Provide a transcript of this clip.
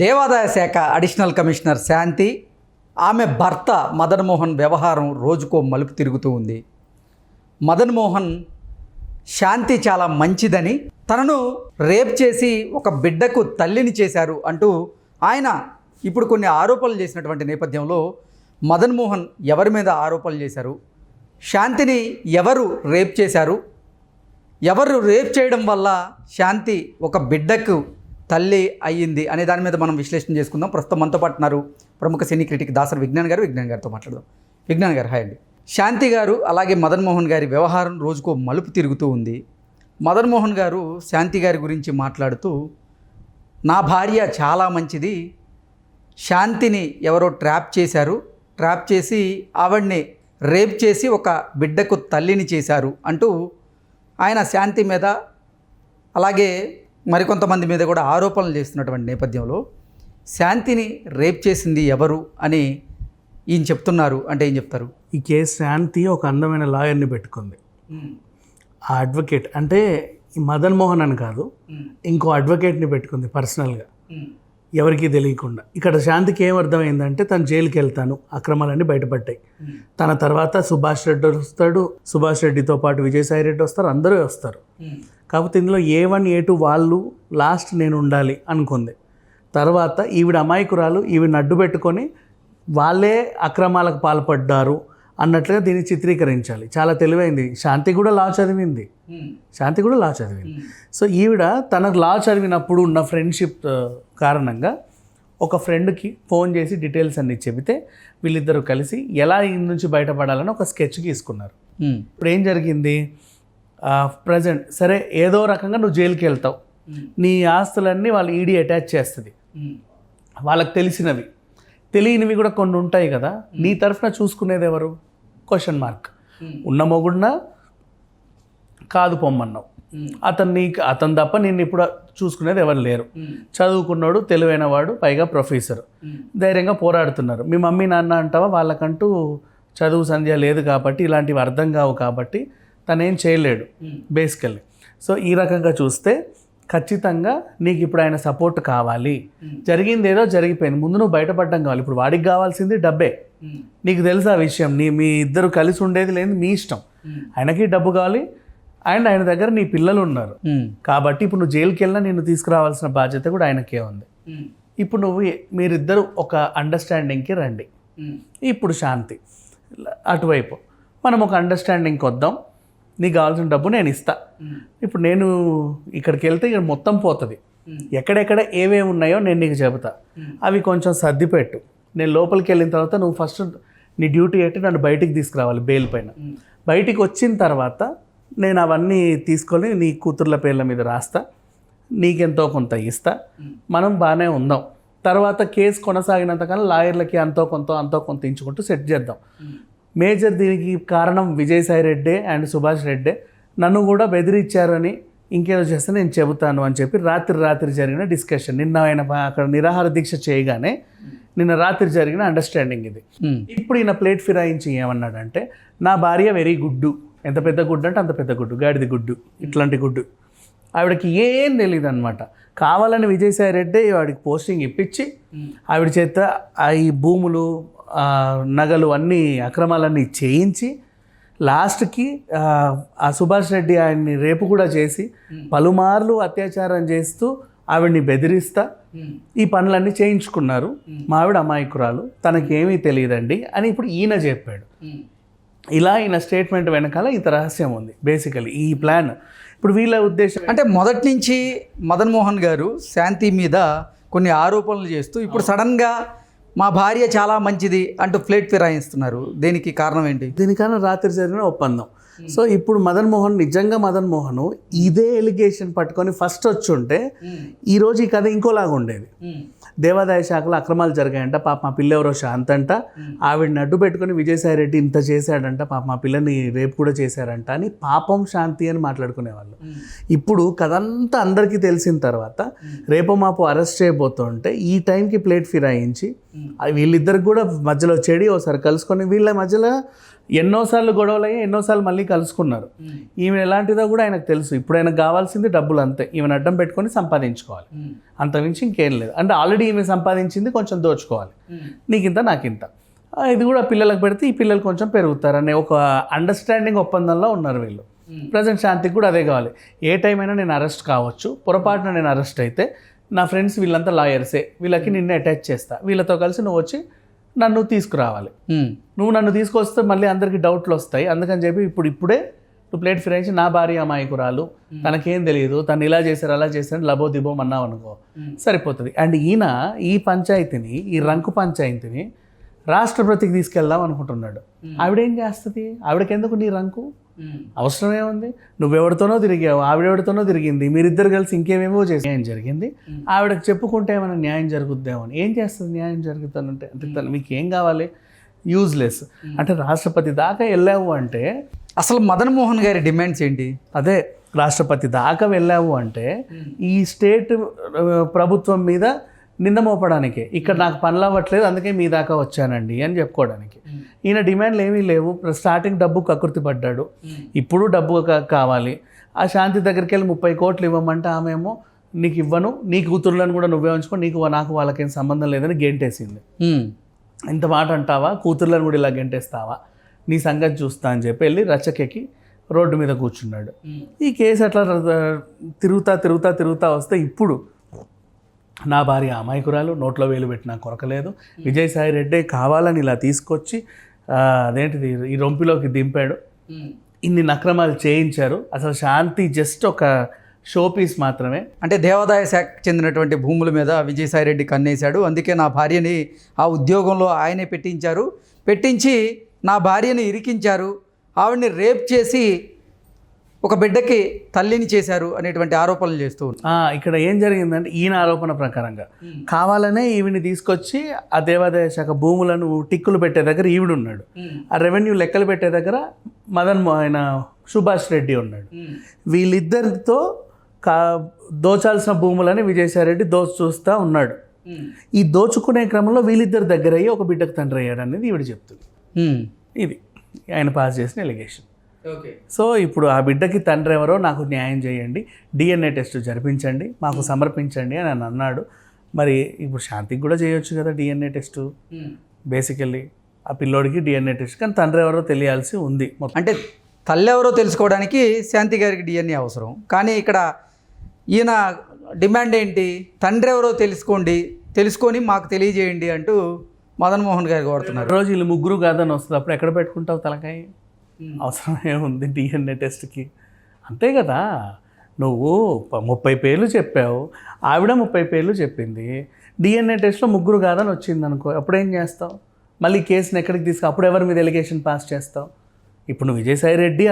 దేవాదాయ శాఖ additional commissioner శాంతి ఆమె భర్త మదన్మోహన్ వ్యవహారం రోజుకో మలుపు తిరుగుతూ ఉంది. మదన్మోహన్ శాంతి చాలా మంచిదని తనను రేప్ చేసి ఒక బిడ్డకు తల్లిని చేశారు అంటూ ఆయన ఇప్పుడు కొన్ని ఆరోపణలు చేసినటువంటి నేపథ్యంలో మదన్మోహన్ ఎవరి మీద ఆరోపణలు చేశారు? శాంతిని ఎవరు రేప్ చేశారు? ఎవరు రేప్ చేయడం వల్ల శాంతి ఒక బిడ్డకు తల్లి అయ్యింది అనే దాని మీద మనం విశ్లేషణ చేసుకుందాం. ప్రస్తుతం మనతో పాటు ఉన్నారు ప్రముఖ సినీ క్రిటిక్ దాసర్ విజ్ఞాన్ గారు. విజ్ఞాన్ గారితో మాట్లాడదాం. విజ్ఞాన్ గారు హాయ్ అండి. శాంతి గారు అలాగే మదన్ మోహన్ గారి వ్యవహారం రోజుకో మలుపు తిరుగుతూ ఉంది. మదన్ మోహన్ గారు శాంతి గారి గురించి మాట్లాడుతూ నా భార్య చాలా మంచిది. శాంతిని ఎవరో ట్రాప్ చేశారు. ట్రాప్ చేసి ఆవిడ్ని రేప్ చేసి ఒక బిడ్డకు తల్లిని చేశారు అంటూ ఆయన శాంతి మీద అలాగే మరికొంతమంది మీద కూడా ఆరోపణలు చేస్తున్నటువంటి నేపథ్యంలో శాంతిని రేప్ చేసింది ఎవరు అని ఈయన చెప్తున్నారు. అంటే ఏం చెప్తారు? ఈ కేసు శాంతి ఒక అందమైన లాయర్ని పెట్టుకుంది. ఆ అడ్వకేట్ అంటే ఈ మదన్ మోహన్ అని కాదు ఇంకో అడ్వకేట్ని పెట్టుకుంది పర్సనల్గా. ఎవరికీ తెలియకుండా. ఇక్కడ శాంతికి ఏం అర్థమైందంటే తను జైలుకి వెళ్తాను అక్రమాలన్నీ బయటపడ్డాయి. తన తర్వాత సుభాష్ రెడ్డి వస్తాడు సుభాష్ రెడ్డితో పాటు విజయసాయి రెడ్డి వస్తారు అందరూ వస్తారు. కాకపోతే ఇందులో ఏ వన్ ఏ టూ వాళ్ళు లాస్ట్ నేను ఉండాలి అనుకుంది. తర్వాత ఈవిడ అమాయకురాలు ఈవిడ అడ్డు పెట్టుకొని వాళ్ళే అక్రమాలకు పాల్పడ్డారు అన్నట్లుగా దీన్ని చిత్రీకరించాలి. చాలా తెలివైంది. శాంతి కూడా లా చదివింది. శాంతి కూడా లా చదివింది. సో ఈవిడ తనకు లా చదివినప్పుడు ఉన్న ఫ్రెండ్షిప్ కారణంగా ఒక ఫ్రెండ్కి ఫోన్ చేసి డీటెయిల్స్ అన్ని చెబితే వీళ్ళిద్దరూ కలిసి ఎలా ఈ నుంచి బయటపడాలని ఒక స్కెచ్ గీసుకున్నారు. ఉమ్, ఇప్పుడు ఏం జరిగింది? ప్రజెంట్ సరే ఏదో రకంగా నువ్వు జైలుకి వెళ్తావు. నీ ఆస్తులన్నీ వాళ్ళు ఈడీ అటాచ్ చేస్తుంది. వాళ్ళకి తెలిసినవి. తెలియనివి కూడా కొన్ని ఉంటాయి కదా. నీ తరఫున చూసుకునేది ఎవరు? క్వశ్చన్ మార్క్ ఉన్న మొగుడినా? కాదు పొమ్మన్నావు. అతన్ని అతను తప్ప నిన్ను ఇప్పుడు చూసుకునేది ఎవరు లేరు. చదువుకున్నాడు తెలివైన వాడు పైగా ప్రొఫెసర్ ధైర్యంగా పోరాడుతున్నారు. మీ మమ్మీ నాన్న అంటావా? వాళ్ళకంటూ చదువు సంధ్య లేదు కాబట్టి ఇలాంటివి అర్థం కావు కాబట్టి తనేం చేయలేడు బేసికల్లీ సో ఈ రకంగా చూస్తే ఖచ్చితంగా నీకు ఇప్పుడు ఆయన సపోర్ట్ కావాలి. జరిగింది ఏదో జరిగిపోయింది. ముందు నువ్వు బయటపడడం కావాలి. ఇప్పుడు వాడికి కావాల్సింది డబ్బే. నీకు తెలుసు ఆ విషయం? నీ మీ ఇద్దరు కలిసి ఉండేది లేదు మీ ఇష్టం. ఆయనకి డబ్బు కావాలి. అండ్ ఆయన దగ్గర నీ పిల్లలు ఉన్నారు. కాబట్టి ఇప్పుడు నువ్వు జైలుకి వెళ్ళినా నిన్ను తీసుకురావాల్సిన బాధ్యత కూడా ఆయనకే ఉంది. ఇప్పుడు నువ్వు మీరిద్దరు ఒక అండర్స్టాండింగ్కి రండి. ఇప్పుడు శాంతి. అటువైపు. మనం ఒక అండర్స్టాండింగ్కి వద్దాం నీకు కావాల్సిన డబ్బు నేను ఇస్తా. ఇప్పుడు నేను ఇక్కడికి వెళ్తే ఇక్కడ మొత్తం పోతుంది. ఎక్కడెక్కడ ఏమేమి ఉన్నాయో నేను నీకు చెబుతా. అవి కొంచెం సర్దిపెట్టు నేను లోపలికి వెళ్ళిన తర్వాత నువ్వు ఫస్ట్ నీ డ్యూటీ ఏంటి నన్ను బయటికి తీసుకురావాలి బెయిల్ పైన. బయటికి వచ్చిన తర్వాత నేను అవన్నీ తీసుకొని నీ కూతుర్ల పేర్ల మీద రాస్తా. నీకెంతో కొంత ఇస్తా. మనం బాగానే ఉందాం. తర్వాత కేసు కొనసాగినంతకాలం లాయర్లకి అంతో కొంత అంతో కొంత ఇచ్చుకుంటూ సెట్ చేద్దాం. మేజర్ దీనికి కారణం విజయసాయి రెడ్డే అండ్ సుభాష్ రెడ్డే. నన్ను కూడా బెదిరించారని ఇంకేదో చేస్తే నేను చెబుతాను అని చెప్పి రాత్రి రాత్రి జరిగిన డిస్కషన్. నిన్న ఆయన అక్కడ నిరాహార దీక్ష చేయగానే నిన్న రాత్రి జరిగిన అండర్స్టాండింగ్ ఇది. ఉమ్, ఇప్పుడు ఈయన ప్లేట్ ఫిరాయించి ఏమన్నాడంటే నా భార్య వెరీ గుడ్డు. ఎంత పెద్ద గుడ్డు అంటే అంత పెద్ద గుడ్డు. గాడిది గుడ్డు. ఇట్లాంటి గుడ్డు. ఆవిడకి ఏం తెలియదు అనమాట కావాలని విజయసాయి రెడ్డి వాడికి పోస్టింగ్ ఇప్పించి ఆవిడ చేత ఈ భూములు నగలు అన్నీ అక్రమాలన్నీ చేయించి లాస్ట్కి ఆ, ఆ సుభాష్ రెడ్డి ఆయన్ని రేపు కూడా చేసి పలుమార్లు అత్యాచారం చేస్తూ ఆవిడ్ని బెదిరిస్తా ఈ పనులన్నీ చేయించుకున్నారు. మా ఆవిడ అమాయకురాలు తనకేమీ తెలియదండి అని ఇప్పుడు ఈయన చెప్పాడు. ఇలా ఈయన స్టేట్మెంట్ వెనకాల ఇంత రహస్యం ఉంది బేసికలీ ఈ ప్లాన్. ఇప్పుడు వీళ్ళ ఉద్దేశం అంటే మొదటి నుంచి మదన్ మోహన్ గారు శాంతి మీద కొన్ని ఆరోపణలు చేస్తూ ఇప్పుడు సడన్గా మా భార్య చాలా మంచిది అంటూ ప్లేట్ ఫిరాయిస్తున్నారు. దేనికి కారణం ఏంటి? దీనికన్నా రాత్రి జరిగిన ఒప్పందం. సో ఇప్పుడు మదన్ మోహన్ నిజంగా మదన్ మోహన్ ఇదే ఎలిగేషన్ పట్టుకొని ఫస్ట్ వచ్చి ఉంటే ఈరోజు ఈ కథ ఇంకోలాగా ఉండేది. దేవాదాయ శాఖలో అక్రమాలు జరిగాయంట పాప మా పిల్ల ఎవరో శాంత్ అంట ఆవిడని అడ్డు పెట్టుకుని విజయసాయి రెడ్డి ఇంత చేశాడంట పాప మా పిల్లని రేపు కూడా చేశారంట అని పాపం శాంతి అని మాట్లాడుకునేవాళ్ళు. ఇప్పుడు కథంతా అందరికీ తెలిసిన తర్వాత రేపు మాపు అరెస్ట్ చేయబోతుంటే ఈ టైంకి ప్లేట్ ఫిరాయించి వీళ్ళిద్దరికి కూడా మధ్యలో చెడి ఒకసారి కలుసుకొని వీళ్ళ మధ్యలో ఎన్నోసార్లు గొడవలు అయ్యి ఎన్నోసార్లు మళ్ళీ కలుసుకున్నారు. ఈమె ఎలాంటిదో కూడా ఆయనకు తెలుసు. ఇప్పుడు ఆయనకు కావాల్సింది డబ్బులు అంతే. ఈమెను అడ్డం పెట్టుకొని సంపాదించుకోవాలి. అంతమించి ఇంకేం లేదు. అంటే ఆల్రెడీ ఈమె సంపాదించింది కొంచెం దోచుకోవాలి. నీకింత నాకింత. ఇది కూడా పిల్లలకు పెడితే ఈ పిల్లలు కొంచెం పెరుగుతారు అనే ఒక అండర్స్టాండింగ్ ఒప్పందంలో ఉన్నారు వీళ్ళు. ప్రజెంట్ శాంతికి కూడా అదే కావాలి. ఏ టైం అయినా నేను అరెస్ట్ కావచ్చు. పొరపాటున నేను అరెస్ట్ అయితే నా ఫ్రెండ్స్ వీళ్ళంతా లాయర్సే వీళ్ళకి నిన్ను అటాచ్ చేస్తా. వీళ్ళతో కలిసి నువ్వు వచ్చి నన్ను తీసుకురావాలి. నువ్వు నన్ను తీసుకొస్తే మళ్ళీ అందరికి డౌట్లు వస్తాయి. అందుకని చెప్పి ఇప్పుడు ఇప్పుడే నువ్వు ప్లేట్ ఫిరాయించి నా భార్య అమాయకురాలు. తనకేం తెలియదు తను ఇలా చేశారు అలా చేశారు లబో దిబో అన్నావు అనుకో. సరిపోతుంది. అండ్ ఈయన ఈ పంచాయతీని ఈ రంకు పంచాయతీని రాష్ట్రపతికి తీసుకెళ్దాం అనుకుంటున్నాడు. ఆవిడేం చేస్తుంది? ఆవిడకెందుకు నీ రంకు? అవసరం ఏముంది నువ్వెవరితోనో తిరిగావు ఆవిడెవరితోనో తిరిగింది మీరిద్దరు కలిసి ఇంకేమేమో చేసి న్యాయం జరిగింది. ఆవిడకి చెప్పుకుంటే ఏమైనా న్యాయం జరుగుద్దేమో అని ఏం చేస్తుంది న్యాయం జరుగుతుందంటే అంటే తను మీకు ఏం కావాలి యూజ్లెస్ అంటే రాష్ట్రపతి దాకా వెళ్ళావు అంటే అసలు మదన్ మోహన్ గారి డిమాండ్స్ ఏంటి? అదే రాష్ట్రపతి దాకా వెళ్ళావు అంటే ఈ స్టేట్ ప్రభుత్వం మీద నింద మోపడానికే ఇక్కడ నాకు పనులు అవ్వట్లేదు అందుకే మీ దాకా వచ్చానండి అని చెప్పుకోవడానికి. ఈయన డిమాండ్లు ఏమీ లేవు. స్టార్టింగ్ డబ్బు కకృతి పడ్డాడు. ఇప్పుడు డబ్బు కావాలి. ఆ శాంతి దగ్గరికి వెళ్ళి ముప్పై కోట్లు ఇవ్వమంటే ఆమెమో నీకు ఇవ్వను నీ కూతుర్లను కూడా నువ్వే ఉంచుకో నీకు నాకు వాళ్ళకేం సంబంధం లేదని గెంటేసింది. ఇంత మాట అంటావా? కూతుర్లను కూడా ఇలా గెంటేస్తావా? నీ సంగతి చూస్తా అని చెప్పి వెళ్ళి రచ్చకెక్కి రోడ్డు మీద కూర్చున్నాడు. ఈ కేసు అట్లా తిరుగుతా తిరుగుతా తిరుగుతా వస్తే ఇప్పుడు నా భార్య అమాయకురాలు నోట్లో వేలు పెట్టినా కొరకలేదు. విజయసాయి రెడ్డి కావాలని ఇలా తీసుకొచ్చి అదేంటిది? ఈ రొంపిలోకి దింపాడు. ఇన్ని నక్రమాలు చేయించారు. అసలు శాంతి జస్ట్ ఒక షో పీస్ మాత్రమే. అంటే దేవాదాయ శాఖకు చెందినటువంటి భూముల మీద విజయసాయి రెడ్డి కన్నేశాడు. అందుకే నా భార్యని ఆ ఉద్యోగంలో ఆయనే పెట్టించారు. పెట్టించి నా భార్యని ఇరికించారు. ఆవిడ్ని రేప్ చేసి ఒక బిడ్డకి తల్లిని చేశారు అనేటువంటి ఆరోపణలు చేస్తూ ఇక్కడ ఏం జరిగిందంటే ఈయన ఆరోపణ ప్రకారంగా. కావాలనే ఈవిని తీసుకొచ్చి ఆ దేవాదాయ శాఖ భూములను టిక్కులు పెట్టే దగ్గర ఈవిడు ఉన్నాడు ఆ రెవెన్యూ లెక్కలు పెట్టే దగ్గర మదన్ ఆయన సుభాష్ రెడ్డి ఉన్నాడు. వీళ్ళిద్దరితో కా దోచాల్సిన భూములని విజయసాయి రెడ్డి దోచు చూస్తూ ఉన్నాడు. ఈ దోచుకునే క్రమంలో వీళ్ళిద్దరి దగ్గర అయ్యి ఒక బిడ్డకు తండ్రి అయ్యాడు అనేది ఈవిడ చెప్తుంది. ఇది ఆయన పాస్ చేసిన ఎలిగేషన్. సో ఇప్పుడు ఆ బిడ్డకి తండ్రి ఎవరో నాకు న్యాయం చేయండి డిఎన్ఏ టెస్ట్ జరిపించండి మాకు సమర్పించండి అని ఆయన అన్నాడు. మరి ఇప్పుడు శాంతికి కూడా చేయొచ్చు కదా డిఎన్ఏ టెస్ట్? బేసికల్లీ ఆ పిల్లోడికి డిఎన్ఏ టెస్ట్ కానీ తండ్రి ఎవరో తెలియాల్సి ఉంది అంటే తల్లి ఎవరో తెలుసుకోవడానికి శాంతి గారికి డిఎన్ఏ అవసరం. కానీ ఇక్కడ ఈయన డిమాండ్ ఏంటి? తండ్రి ఎవరో తెలుసుకోండి తెలుసుకొని మాకు తెలియజేయండి అంటూ మదన్ మోహన్ గారు కోరుతున్నారు. రోజు వీళ్ళు ముగ్గురు కాదని వస్తుంది. అప్పుడు ఎక్కడ పెట్టుకుంటావు తలకాయ? అవసరమే ఉంది డిఎన్ఏ టెస్ట్కి? అంతే కదా. నువ్వు ప- ముప్పై పేర్లు చెప్పావు. ఆవిడ ముప్పై పేర్లు చెప్పింది. డిఎన్ఏ టెస్ట్లో ముగ్గురు కాదని వచ్చింది అనుకో అప్పుడేం చేస్తావు? మళ్ళీ కేసుని ఎక్కడికి తీసుకు అప్పుడు ఎవరి మీద ఎలిగేషన్ పాస్ చేస్తావు? ఇప్పుడు నువ్వు విజయసాయి రెడ్డి అని